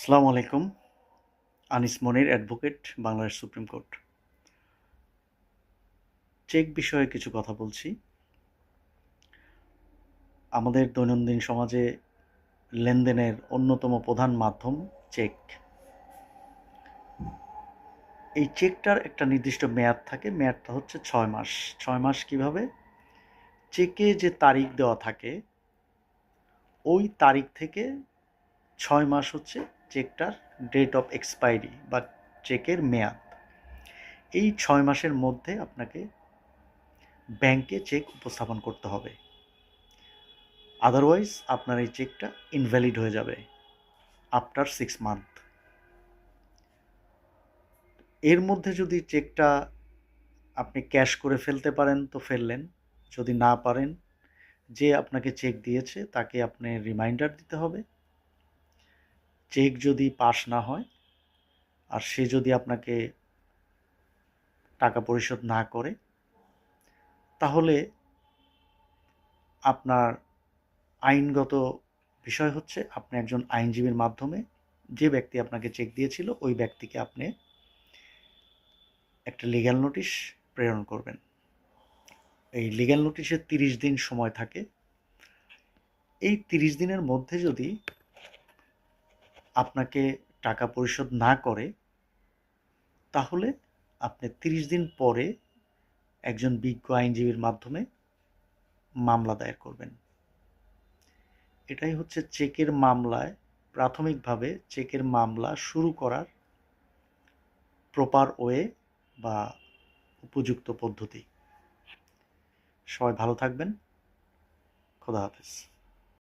আসসালামু আলাইকুম। Anis Monir, advocate, Bangladesh supreme court. Cheque বিষয়ে কিছু কথা বলছি। আমাদের দৈনন্দিন সমাজে লেনদেনের অন্যতম প্রধান মাধ্যম চেক। এই চেকটার একটা নির্দিষ্ট মেয়াদ থাকে। মেয়াদটা হচ্ছে ছয় মাস। ছয় মাস কীভাবে? চেকে যে তারিখ দেওয়া থাকে, ওই তারিখ থেকে ছয় মাস হচ্ছে চেকটার ডেট অফ এক্সপায়ারি বা চেকের মেয়াদ। এই ছয় মাসের মধ্যে আপনাকে ব্যাংকে চেক উপস্থাপন করতে হবে। আদারওয়াইজ আপনার এই চেকটা ইনভ্যালিড হয়ে যাবে আফটার সিক্স মান্থ এর মধ্যে যদি চেকটা আপনি ক্যাশ করে ফেলতে পারেন তো ফেললেন। যদি না পারেন, যে আপনাকে চেক দিয়েছে তাকে আপনি রিমাইন্ডার দিতে হবে। চেক যদি পাস না হয় আর সে যদি আপনাকে টাকা পরিশোধ না করে, তাহলে আপনার আইনগত বিষয় হচ্ছে আপনি একজন আইনজীবীর মাধ্যমে যে ব্যক্তি আপনাকে চেক দিয়েছিল, ওই ব্যক্তিকে আপনি একটা লিগ্যাল নোটিশ প্রেরণ করবেন। এই লিগ্যাল নোটিশে তিরিশ দিন সময় থাকে। এই তিরিশ দিনের মধ্যে যদি আপনাকে টাকা পরিশোধ না করে, তাহলে আপনি তিরিশ দিন পরে একজন বিজ্ঞ আইনজীবীর মাধ্যমে মামলা দায়ের করবেন। এটাই হচ্ছে চেকের মামলায় প্রাথমিকভাবে চেকের মামলা শুরু করার প্রপার ওয়ে বা উপযুক্ত পদ্ধতি। সবাই ভালো থাকবেন। খোদা হাফেজ।